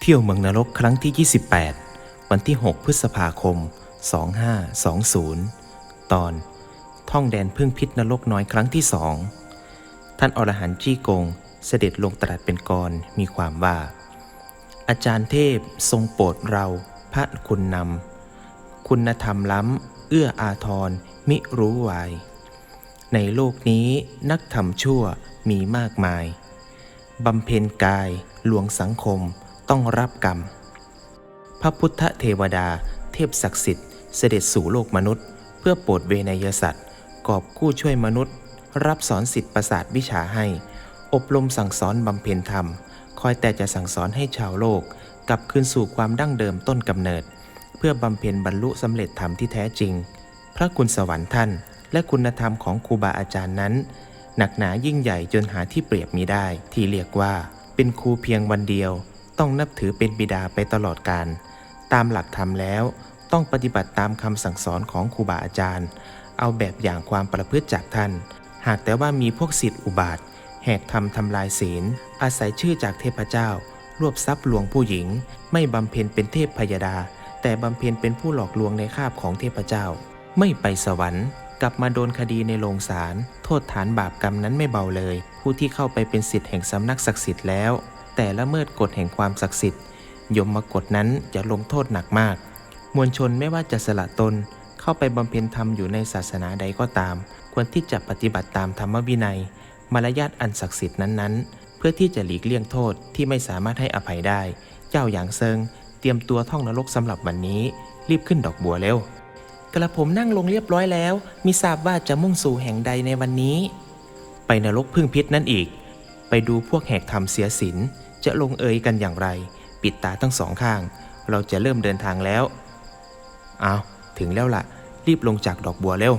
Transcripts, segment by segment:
เที่ยวเมืองนรกครั้งที่ 28 วันที่ 6 พฤษภาคม 2520 ตอน ท่องแดนพึ่งพิษนรกน้อยครั้งที่สองท่านอรหันต์จี้กงเสด็จลงตรัสเป็นกรมีความว่า อาจารย์เทพทรงโปรดเราพระคุณนำคุณธรรมล้ำ เอื้ออาทรมิรู้วาย ในโลกนี้นักทำชั่วมีมากมายบำเพ็ญกายหลวงสังคม ต้องรับกรรม พระพุทธเทวดา เทพศักดิ์สิทธิ์เสด็จสู่โลกมนุษย์ เพื่อโปรดเวนยสัตว์กอบกู้ช่วยมนุษย์ รับสอนสิทธิประสาทวิชาให้ อบรมสั่งสอนบำเพ็ญธรรม คอยแต่จะสั่งสอนให้ชาวโลก กลับคืนสู่ความดั้งเดิมต้นกำเนิด เพื่อบำเพ็ญบรรลุสำเร็จธรรมที่แท้จริง พระคุณสวรรค์ท่าน และคุณธรรมของครูบาอาจารย์นั้น หนักหนายิ่งใหญ่จนหาที่เปรียบมีได้ที่เรียกว่าเป็นครูเพียงวันเดียว ต้องนับถือเป็นบิดาไปตลอดกาลตามหลักธรรมแล้วต้องปฏิบัติตามคำสั่งสอนของครูบาอาจารย์ เอาแบบอย่างความประพฤติจากท่าน หากแต่ว่ามีพวกสิทธิอุบาท แหกทำทำลายศีล อาศัยชื่อจากเทพเจ้า รวบทรัพย์ลวงผู้หญิง ไม่บำเพ็ญเป็นเทพพยดา แต่บำเพ็ญเป็นผู้หลอกลวงในคาบของเทพเจ้า ไม่ไปสวรรค์ กลับมาโดนคดีในโรงศาลโทษฐานบาปกรรมนั้นไม่เบาเลย ผู้ที่เข้าไปเป็นสิทธิ์แห่งสำนักศักดิ์สิทธิ์แล้ว แต่ละเมิดกฎแห่งความศักดิ์สิทธิ์ ยมมากฎนั้นจะลงโทษหนักมาก มวลชนไม่ว่าจะสละตนเข้าไปบำเพ็ญธรรมอยู่ในศาสนาใดก็ตาม ควรที่จะปฏิบัติตามธรรมวินัย มารยาทอันศักดิ์สิทธิ์นั้นๆ เพื่อที่จะหลีกเลี่ยงโทษที่ไม่สามารถให้อภัยได้ เจ้าอย่างเซิง เตรียมตัวท่องนรกสำหรับวันนี้ รีบขึ้นดอกบัวเร็วกระผมนั่งลงเรียบร้อยแล้ว มิทราบว่าจะมุ่งสู่แห่งใดในวันนี้ ไปนรกพึ่งพิษนั่นอีก ไปดูพวกแหกธรรมเสียศีล จะลงเอยกันอย่างไร ปิดตาทั้งสองข้าง เราจะเริ่มเดินทางแล้วเอาวถึงแล้วล่ะ รีบลงจากดอกบัวเร็ว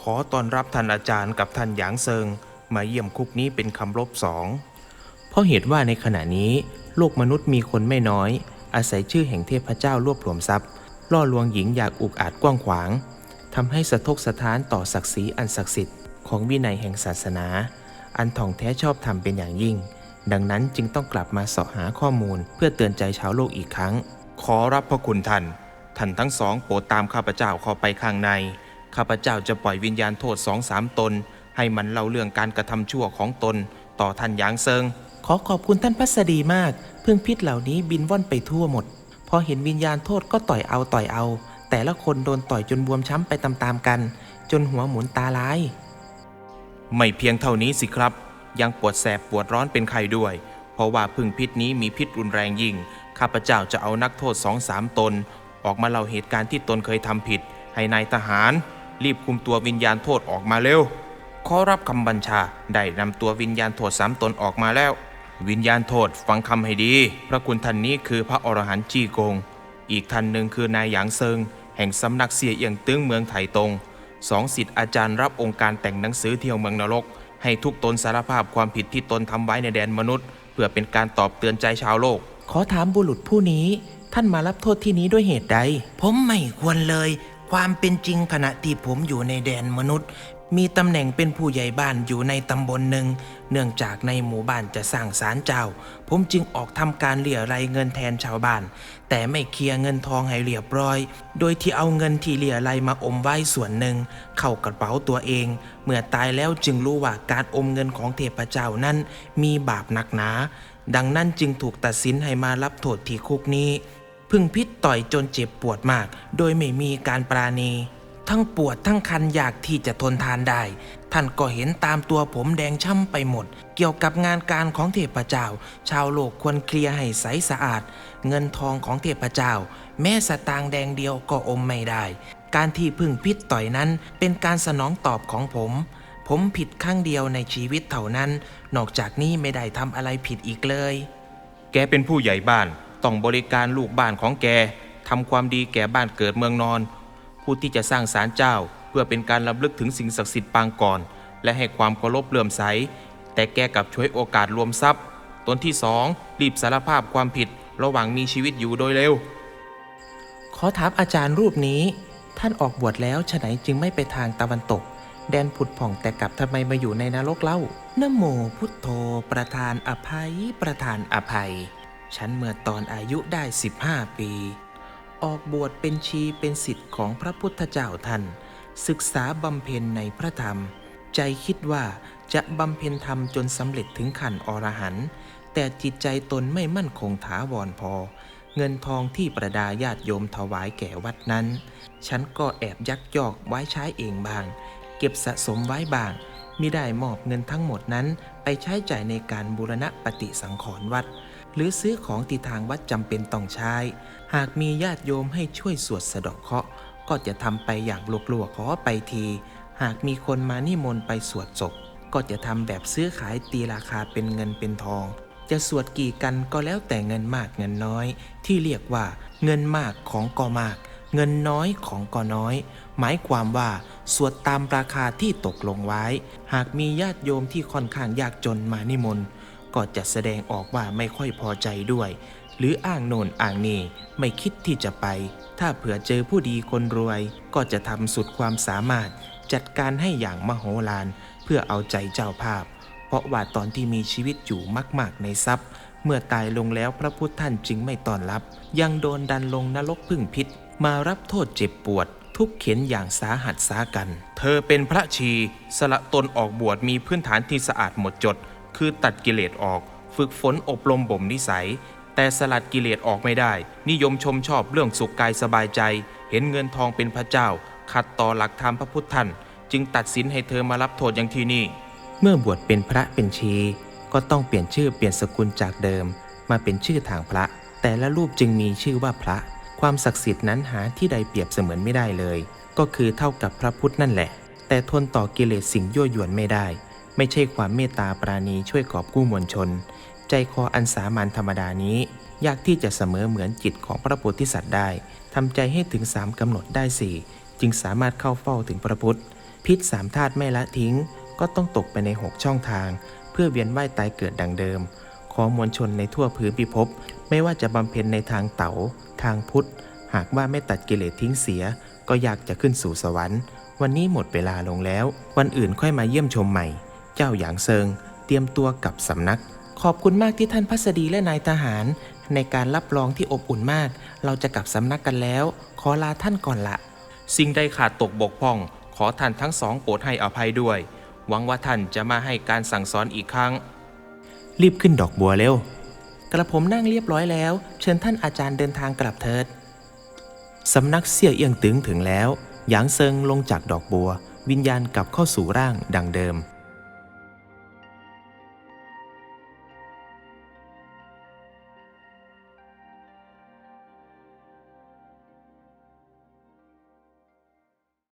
ขอต้อนรับท่านอาจารย์กับท่านหยางเซิง มาเยี่ยมคุกนี้เป็นคำลบสองเพราะเหตุว่าในขณะนี้ โลกมนุษย์มีคนไม่น้อย อาศัยชื่อแห่งเทพเจ้ารวบรวมทรัพย์ ล่อลวงหญิงอยากอุกอาจกว้างขวางทำให้สะทกสะท้านต่อศักดิ์ศรีอันศักดิ์สิทธิ์ของวินัยแห่งศาสนา อันถ่องแท้ชอบธรรมเป็นอย่างยิ่ง ดังนั้นจึงต้องกลับมาเสาะหาข้อมูลเพื่อเตือนใจชาวโลกอีกครั้ง ขอรับพระคุณท่าน ท่านทั้งสองโปรดตามข้าพเจ้าเข้าไปข้างใน ข้าพเจ้าจะปล่อยวิญญาณโทษสองสามตน ให้มันเล่าเรื่องการกระทำชั่วของตน ต่อท่านหยางเซิง ขอขอบคุณท่านพัสดีมากพึ่งพิษเหล่านี้บินว่อนไปทั่วหมด พอเห็นวิญญาณโทษก็ต่อยเอาต่อยเอา แต่ละคนโดนต่อยจนบวมช้ำไปตามๆกัน จนหัวหมุนตาลาย ไม่เพียงเท่านี้สิครับ ยังปวดแสบปวดร้อนเป็นไข้ด้วย เพราะว่าพึ่งพิษนี้มีพิษรุนแรงยิ่ง ข้าพเจ้าจะเอานักโทษสองสามตน ออกมาเล่าเหตุการณ์ที่ตนเคยทำผิด ให้นายทหาร รีบคุมตัววิญญาณโทษออกมาเร็วขอรับคำบัญชาได้นำตัววิญญาณโทษสามตนออกมาแล้ว วิญญาณโทษฟังคำให้ดี พระคุณท่านนี้คือพระอรหันต์จี้กง อีกท่านหนึ่งคือนายหยางเซิง แห่งสำนักเสียเอียงตึ้งเมืองไถตงสองสิทธิ์อาจารย์รับองค์การแต่งหนังสือเที่ยวเมืองนรก ให้ทุกตนสารภาพความผิดที่ตนทำไว้ในแดนมนุษย์ เพื่อเป็นการตอบเตือนใจชาวโลก ขอถามบุรุษผู้นี้ ท่านมารับโทษที่นี้ด้วยเหตุใด ผมไม่ควรเลย ความเป็นจริงขณะที่ผมอยู่ในแดนมนุษย์ มีตำแหน่งเป็นผู้ใหญ่บ้านอยู่ในตำบลหนึ่ง เนื่องจากในหมู่บ้านจะสร้างศาลเจ้า ผมจึงออกทำการเลี่ยไรเงินแทนชาวบ้าน แต่ไม่เคลียร์เงินทองให้เรียบร้อย โดยที่เอาเงินที่เลี่ยไรมาอมไว้ส่วนหนึ่ง เข้ากระเป๋าตัวเอง เมื่อตายแล้วจึงรู้ว่าการอมเงินของเทพเจ้านั้นมีบาปหนักหนา ดังนั้นจึงถูกตัดสินให้มารับโทษที่คุกนี้ พึ่งพิษต่อยจนเจ็บปวดมาก โดยไม่มีการปราณี ทั้งปวดทั้งคันอยากที่จะทนทานได้ ท่านก็เห็นตามตัวผมแดงช่ำไปหมด เกี่ยวกับงานการของเทพเจ้า ชาวโลกควรเคลียร์ให้ใสสะอาด เงินทองของเทพเจ้า แม้สตางค์แดงเดียวก็อมไม่ได้ การที่พึ่งพิษต่อยนั้นเป็นการสนองตอบของผมผมผิดครั้งเดียวในชีวิตเท่านั้น นอกจากนี้ไม่ได้ทำอะไรผิดอีกเลย แกเป็นผู้ใหญ่บ้าน ต้องบริการลูกบ้านของแก ทำความดีแก่บ้านเกิดเมืองนอน ผู้ที่จะสร้างศาลเจ้า เพื่อเป็นการลํำลึกถึงสิ่งศักดิ์สิทธิ์ปางก่อน และให้ความเคารพเลื่อมใส แต่แกกลับช่วยโอกาสรวมทรัพย์ ตนที่สองรีบสารภาพความผิดระหว่างมีชีวิตอยู่โดยเร็ว ขอถามอาจารย์รูปนี้ ท่านออกบวชแล้วฉะไหนจึงไม่ไปทางตะวันตก แดนผุดผ่องแต่กลับทำไมมาอยู่ในนรกเล่านะโมพุทโธ ประธานอภัย ประธานอภัย ฉันเมื่อตอนอายุได้ 15 ปี ออกบวชเป็นชีเป็นสิทธิ์ของพระพุทธเจ้าท่าน ศึกษาบำเพ็ญในพระธรรม ใจคิดว่าจะบำเพ็ญธรรมจนสำเร็จถึงขั้นอรหันต์แต่จิตใจตนไม่มั่นคงถาวรพอ เงินทองที่ประดาญาติโยมถวายแก่วัดนั้น ฉันก็แอบยักยอกไว้ใช้เองบาง เก็บสะสมไว้บางมิได้มอบเงินทั้งหมดนั้นไปใช้จ่ายในการบูรณะปฏิสังขรณ์วัด หรือซื้อของที่ทางวัดจำเป็นต้องใช้ หากมีญาติโยมให้ช่วยสวดสะดาะเคราะห์ก็จะทำไปอย่างลวกๆขอไปที หากมีคนมานิมนต์ไปสวดศพก็จะทำแบบซื้อขายตีราคาเป็นเงินเป็นทอง จะสวดกี่กันก็แล้วแต่เงินมากเงินน้อย ที่เรียกว่า เงินมากของก็มาก เงินน้อยของก็น้อย หมายความว่าสวดตามราคาที่ตกลงไว้ หากมีญาติโยมที่ค่อนข้างยากจนมานิมนต์ ก็จะแสดงออกว่าไม่ค่อยพอใจด้วย หรืออ้างโน่นอ้างนี่ไม่คิดที่จะไป ถ้าเผื่อเจอผู้ดีคนรวย ก็จะทำสุดความสามารถ จัดการให้อย่างมโหฬารเพื่อเอาใจเจ้าภาพ เพราะว่าตอนที่มีชีวิตอยู่มาก ๆ ในทรัพย์ เมื่อตายลงแล้วพระพุทธท่านจึงไม่ต้อนรับ ยังโดนดันลงนรกพึ่งพิษ มารับโทษเจ็บปวดทุกเข็นอย่างสาหัสสากัน เธอเป็นพระชี สละตนออกบวชมีพื้นฐานที่สะอาดหมดจด คือตัดกิเลสออก ฝึกฝนอบรมบ่มนิสัย แต่สลัดกิเลสออกไม่ได้ นิยมชมชอบเรื่องสุขกายสบายใจ เห็นเงินทองเป็นพระเจ้า ขัดต่อหลักธรรมพระพุทธท่านจึงตัดสินให้เธอมารับโทษอย่างที่นี่ เมื่อบวชเป็นพระเป็นชี ก็ต้องเปลี่ยนชื่อเปลี่ยนสกุลจากเดิม มาเป็นชื่อทางพระ แต่ละรูปจึงมีชื่อว่าพระ ความศักดิ์สิทธิ์นั้นหาที่ใดเปรียบเสมือนไม่ได้เลย ก็คือเท่ากับพระพุทธนั่นแหละ แต่ทนต่อกิเลสสิ่งยั่วยวนไม่ได้ ไม่ใช่ความเมตตาปราณีช่วยกอบกู้มวลชน ใจคออันสามัญธรรมดานี้ ยากที่จะเสมอเหมือนจิตของพระโพธิสัตว์ได้ทำใจให้ถึงสามกำหนดได้สี่จึงสามารถเข้าเฝ้าถึงพระพุทธ พิษสามธาตุไม่ละทิ้ง ก็ต้องตกไปในหกช่องทาง เพื่อเวียนว่ายตายเกิดดังเดิม ขอมวลชนในทั่วพื้นพิภพไม่ว่าจะบำเพ็ญในทางเต๋าทางพุทธ หากว่าไม่ตัดกิเลสทิ้งเสีย ก็อยากจะขึ้นสู่สวรรค์ วันนี้หมดเวลาลงแล้ว วันอื่นค่อยมาเยี่ยมชมใหม่ เจ้าหยางเซิง เตรียมตัวกลับสำนัก ขอบคุณมากที่ท่านพัสดีและนายทหาร ในการรับรองที่อบอุ่นมาก เราจะกลับสำนักกันแล้ว ขอลาท่านก่อนละ สิ่งใดขาดตกบกพร่อง ขอท่านทั้งสองโปรดให้อภัยด้วย หวังว่าท่านจะมาให้การสั่งสอนอีกครั้ง รีบขึ้นดอกบัวเร็ว กระผมนั่งเรียบร้อยแล้ว เชิญท่านอาจารย์เดินทางกลับเถิดสำนักเสี่ยเอียงตึงถึงแล้ว หยางเซิงลงจากดอกบัว วิญญาณกลับเข้าสู่ร่างดังเดิม